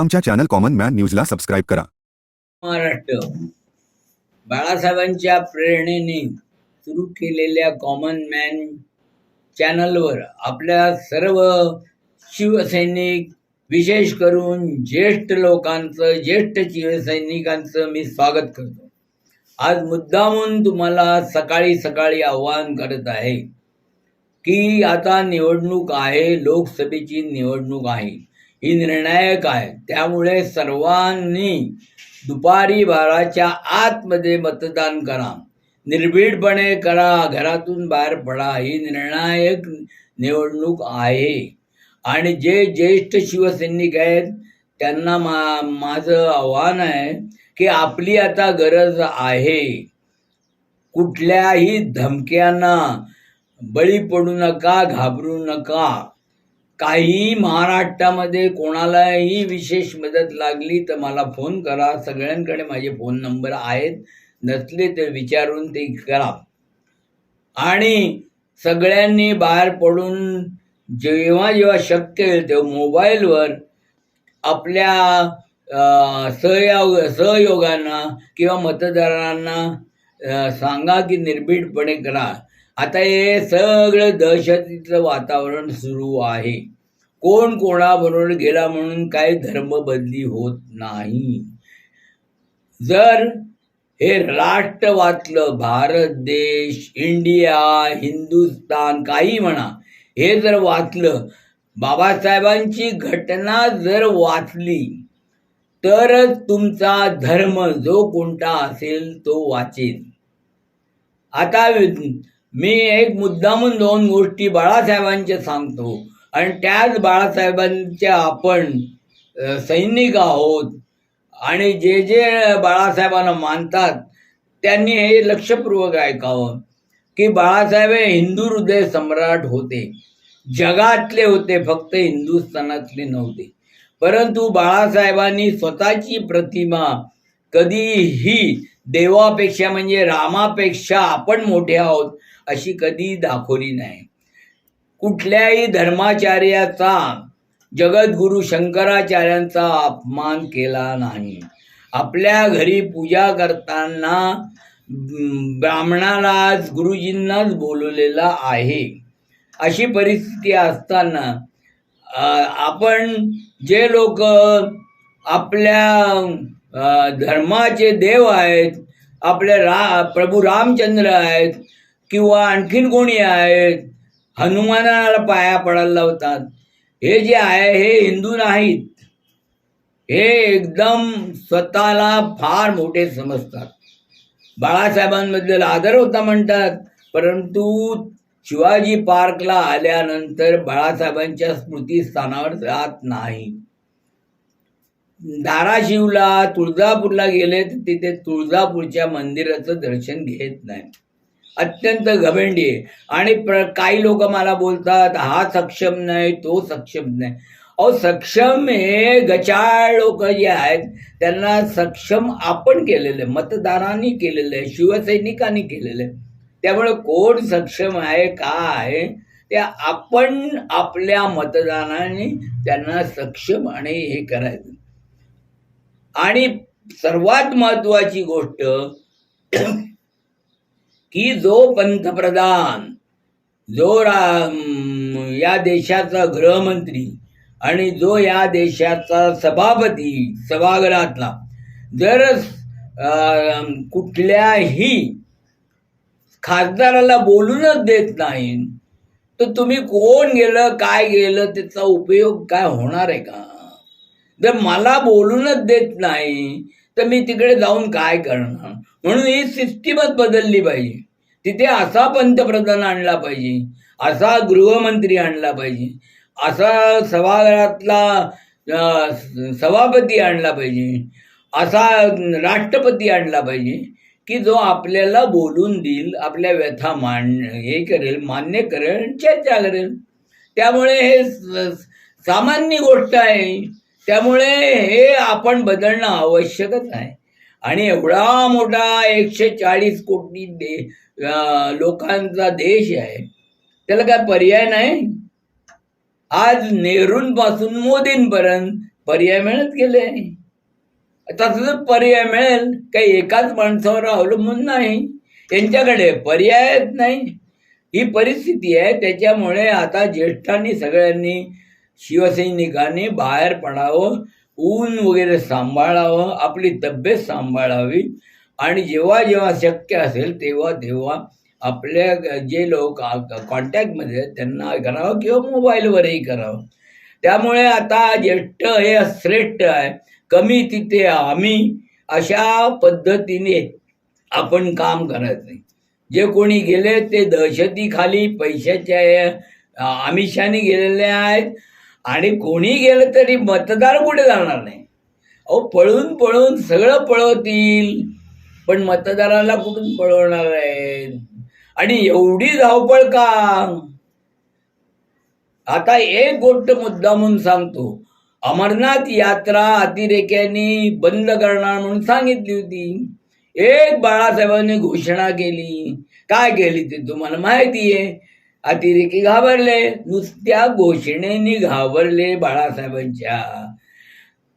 आमच्या channel common man न्यूजला subscribe करा. महाराष्ट्र. बाळासाहेबांच्या प्रेरणेने सुरू केलेल्या कॉमन मॅन चॅनलवर आपल्या सर्व शिवसैनिक विशेष करून ज्येष्ठ लोकांचं ज्येष्ठ शिवसैनिकांचं मी स्वागत करतो. आज मुद्दामून तुम्हाला सकाळी सकाळी आव्हान करत आहे की आता निवडणूक आहे लोकसभेची निवडणूक आहे. ही निर्णायक आहे. त्यामुळे सर्वांनी दुपारी बाराच्या आतमध्ये मतदान करा. निर्भीडपणे करा. घरातून बाहेर पडा. ही निर्णायक निवडणूक आहे. आणि जे ज्येष्ठ शिवसैनिक आहेत त्यांना मा माझं आव्हान आहे की आपली आता गरज आहे. कुठल्याही धमक्यांना बळी पडू नका घाबरू नका. काही महाराष्ट्रामध्ये कोणालाही विशेष मदत लागली तर मला फोन करा. सगळ्यांकडे माझे फोन नंबर आहेत. नसले तर विचारून ते करा. आणि सगळ्यांनी बाहेर पडून जेव्हा जेव्हा शक्य होईल तेव्हा मोबाईलवर आपल्या सहयोग सहयोगांना किंवा मतदारांना सांगा की निर्भीडपणे करा. आता हे सगळं दहशतीचं वातावरण सुरू आहे. कोण कोणाबरोबर गेला म्हणून काही धर्म बदली होत नाही. जर हे राष्ट्र वाचलं भारत देश इंडिया हिंदुस्तान काही म्हणा हे जर वाचलं बाबासाहेबांची घटना जर वाचली तरच तुमचा धर्म जो कोणता असेल तो वाचेल. आता मी एक मुद्दामून दोन गोष्टी बाळासाहेबांचे सांगतो. आणि त्याच बाळासाहेबांच्या आपण सैनिक आहोत. आणि जे जे बाळासाहेबांना मानतात त्यांनी हे लक्षपूर्वक ऐकावं की बाळासाहेब हे हिंदू हृदय सम्राट होते. जगातले होते फक्त हिंदुस्थानातले नव्हते. परंतु बाळासाहेबांनी स्वतःची प्रतिमा कधीही देवापेक्षा म्हणजे रामापेक्षा आपण मोठे आहोत अशी कधी दाखवली नाही. कुठल्याही धर्माचार्याचा जगद्गुरु शंकराचार्यांचा अपमान केला नाही. आपल्या घरी पूजा करताना ब्राह्मणालाच गुरुजींनाच बोलवलेला आहे. अशी परिस्थिती असताना आपण जे लोक आपल्या धर्माचे देव आहेत आपले रा प्रभू रामचंद्र आहेत किंवा आणखीन कोणी आहेत हनुमानाला पाया पडायला लावतात. हे जे आहे हे हिंदू नाहीत. हे एकदम स्वतःला फार मोठे समजतात. बाळासाहेबांबद्दल आदर होता म्हणतात परंतु शिवाजी पार्कला आल्यानंतर बाळासाहेबांच्या स्मृतीस्थानावर जात नाही. धाराशिवला तुळजापूरला गेले तर तिथे तुळजापूरच्या मंदिराचं दर्शन घेत नाही. अत्यंत घमेंडी आहे. आणि प्र काही लोक मला बोलतात हा सक्षम नाही तो सक्षम नाही. अहो सक्षम हे गचाळ लोक जे आहेत त्यांना सक्षम आपण केलेलं आहे मतदारांनी केलेलं आहे शिवसैनिकांनी केलेलं आहे. त्यामुळे कोण सक्षम आहे का आहे ते आपण आपल्या मतदानाने त्यांना सक्षम आणि हे करायचं. आणि सर्वात महत्वाची गोष्ट की जो पंतप्रधान जो रा या देशाचा गृहमंत्री आणि जो या देशाचा सभापती सभागृहातला जर कुठल्याही खासदाराला बोलूनच देत नाही तर तुम्ही कोण गेलं काय गेलं त्याचा उपयोग काय होणार आहे का? जर मला बोलूनच देत नाही तर मी तिकडे जाऊन काय करणार? म्हणून ही सिस्टीमच बदलली पाहिजे. तिथे असा पंतप्रधान आणला पाहिजे असा गृहमंत्री आणला पाहिजे असा सभागृहातला सभापती आणला पाहिजे असा राष्ट्रपती आणला पाहिजे की जो आपल्याला बोलून देईल आपल्या व्यथा मान हे करेल मान्य करेल चर्चा करेल. त्यामुळे हे सामान्य गोष्ट आहे. त्यामुळे हे आपण बदलणं आवश्यकच आहे. आणि एवढा मोठा एकशे चाळीस कोटी दे लोकांचा देश आहे त्याला काय पर्याय नाही? आज नेहरूंपासून मोदींपर्यंत पर्याय मिळत गेले. तसंच पर्याय मिळेल काही एकाच माणसावर अवलंबून नाही यांच्याकडे पर्यायच नाही. ही परिस्थिती आहे त्याच्यामुळे आता ज्येष्ठांनी सगळ्यांनी शिवसैनिकांनी बाहेर पडावं ऊन वगैरे सांभाळावं आपली तब्येत सांभाळावी. आणि जेव्हा जेव्हा शक्य असेल तेव्हा तेव्हा आपल्या जे लोक कॉन्टॅक्टमध्ये आहेत त्यांना करावं किंवा मोबाईलवरही करावं. त्यामुळे आता ज्येष्ठ हे श्रेष्ठ आहे. कमी तिथे आम्ही अशा पद्धतीने आपण काम करायचं जे कोणी गेले ते दहशतीखाली पैशाच्या आमिषाने गेलेले आहेत. आणि कोणी गेलं तरी मतदार कुठे जाणार नाही? अहो पळून पळून सगळं पळवतील. पण मतदाराला कुठून पळवणार आहेत? आणि एवढी धावपळ का? आता एक गोष्ट मुद्दा म्हणून सांगतो. अमरनाथ यात्रा अतिरेक्यांनी बंद करणार म्हणून सांगितली होती. एक बाळासाहेबांनी घोषणा केली. काय केली ते तुम्हाला माहिती आहे अतिरेकी घाबरले नुसत्या घोषणेनी घाबरले बाळासाहेबांच्या.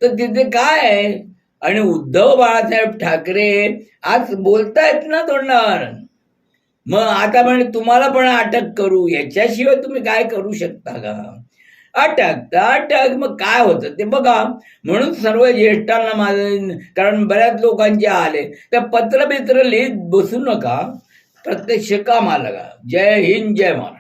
तर तिथे काय आहे? आणि उद्धव बाळासाहेब ठाकरे आज बोलतायत ना तोंडावर? मग आता म्हणे तुम्हाला पण अटक करू याच्याशिवाय तुम्ही काय करू शकता का? अटक तर अटक मग काय होतं ते बघा. म्हणून सर्व ज्येष्ठांना माझं कारण बऱ्याच लोकांचे आले. त्या पत्र बित्र लिहित बसू नका. प्रत्यक्ष कामाला लगा. जय हिंद जय महाराष्ट्र.